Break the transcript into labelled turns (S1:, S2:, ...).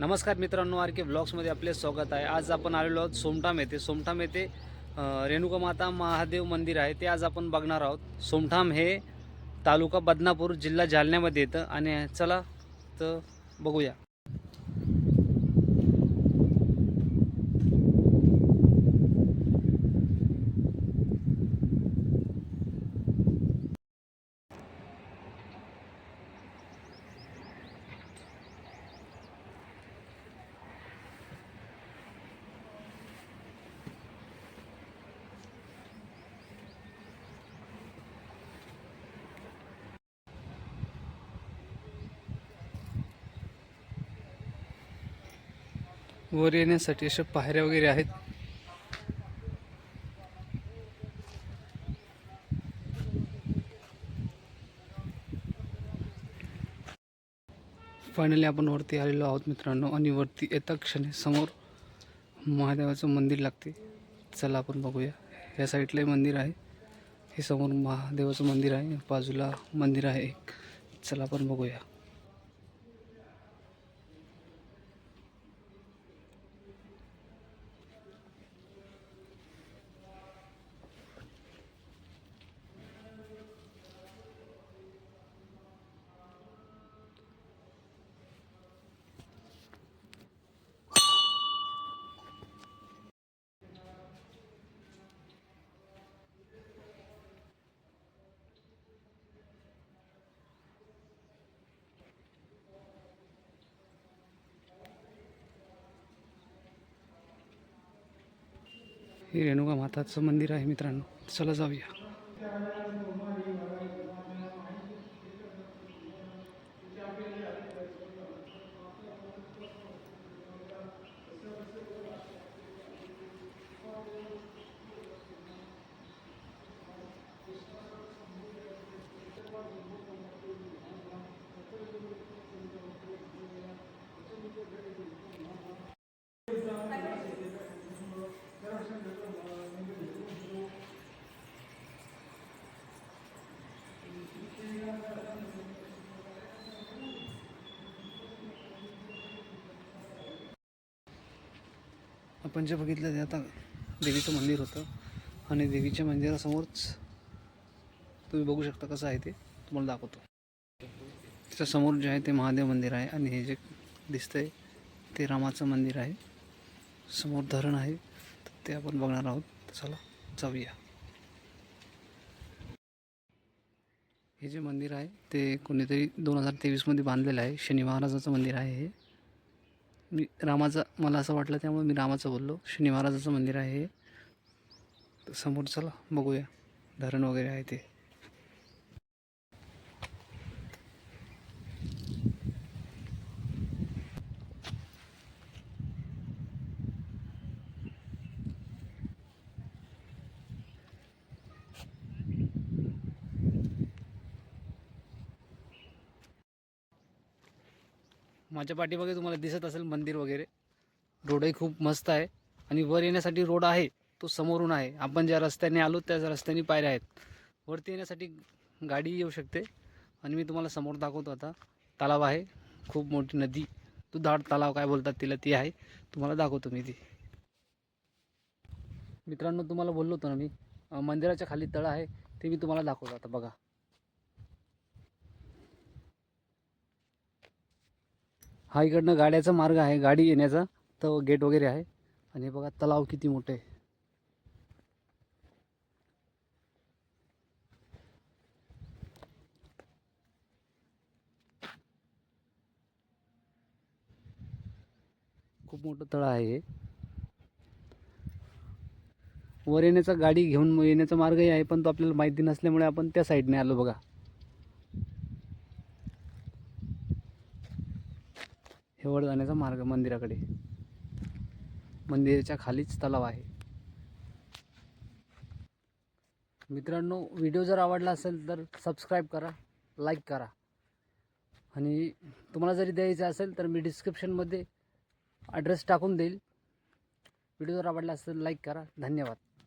S1: नमस्कार मित्रांनो आर के ब्लॉग्समध्ये आपले स्वागत आहे. आज आपण आलेलो आहोत सोमठाम येथे. सोमठाम येथे रेणुका माता महादेव मंदिर आहे. ते आज आपण बघणार आहोत. सोमठाम हे तालुका बदनापूर जिल्हा जालन्यामध्ये येतं. आणि चला तर बघूया. वर येण्यासाठी अशा पायऱ्या वगैरे आहेत. फायनली आपण वरती आलेलो आहोत मित्रांनो आणि वरती येता क्षणी समोर महादेवाचं मंदिर लागते. चला आपण बघूया. ह्या साईडलाही मंदिर आहे. हे समोर महादेवाचं मंदिर आहे. बाजूला मंदिर आहे एक. चला आपण बघूया. हे रेणुका माताचं मंदिर आहे मित्रांनो. चला जाऊया. आपण जे बघितलं ते आता देवीचं मंदिर होतं. आणि देवीच्या मंदिरासमोरच तुम्ही बघू शकता कसं आहे ते. तुम्हाला दाखवतो. त्याच्यासमोर जे आहे ते महादेव मंदिर आहे आणि हे जे दिसतंय ते रामाचं मंदिर आहे. समोर धरण आहे. तर ते आपण बघणार आहोत. चला जाऊया. हे जे मंदिर आहे ते कोणीतरी दोन हजार तेवीसमध्ये बांधलेलं आहे. शनी महाराजाचं मंदिर आहे हे. मी रामाचं मला असं वाटलं त्यामुळे मी रामाचं बोललो. शनी महाराजाचं मंदिर आहे समोर चला बघूया. धरण वगैरे आहे ते. माझ्या पाठीमागे तुम्हाला दिसत असेल मंदिर वगैरे. रोडही खूप मस्त आहे. आणि वर येण्यासाठी रोड आहे तो समोरून आहे. आपण ज्या रस्त्याने आलो त्याच रस्त्याने पायऱ्या आहेत. वरती येण्यासाठी गाडी येऊ शकते. आणि मी तुम्हाला समोर दाखवतो आता. तलाव आहे. खूप मोठी नदी. दुधाड तलाव काय बोलतात तिला ती आहे. तुम्हाला दाखवतो मी ती. मित्रांनो तुम्हाला बोललो होतो ना मी. मंदिराच्या खाली तळ आहे ते मी तुम्हाला दाखवतो आता बघा. हा इकडनं गाड्याचा मार्ग आहे गाडी येण्याचा. तर गेट वगैरे आहे. आणि हे बघा तलाव किती मोठे आहे. खूप मोठं तळ आहे हे. वर येण्याचा गाडी घेऊन येण्याचा मार्गही आहे पण तो आपल्याला माहिती नसल्यामुळे आपण त्या साईडने आलो बघा. हे वर जाण्याचा मार्ग मंदिराकडे. मंदिराच्या खालीच तलाव आहे. मित्रांनो व्हिडिओ जर आवडला असेल तर सबस्क्राईब करा लाईक करा. आणि तुम्हाला जरी द्यायचं असेल तर मी डिस्क्रिप्शनमध्ये ॲड्रेस टाकून देईल. व्हिडिओ जर आवडला असेल लाईक करा. धन्यवाद.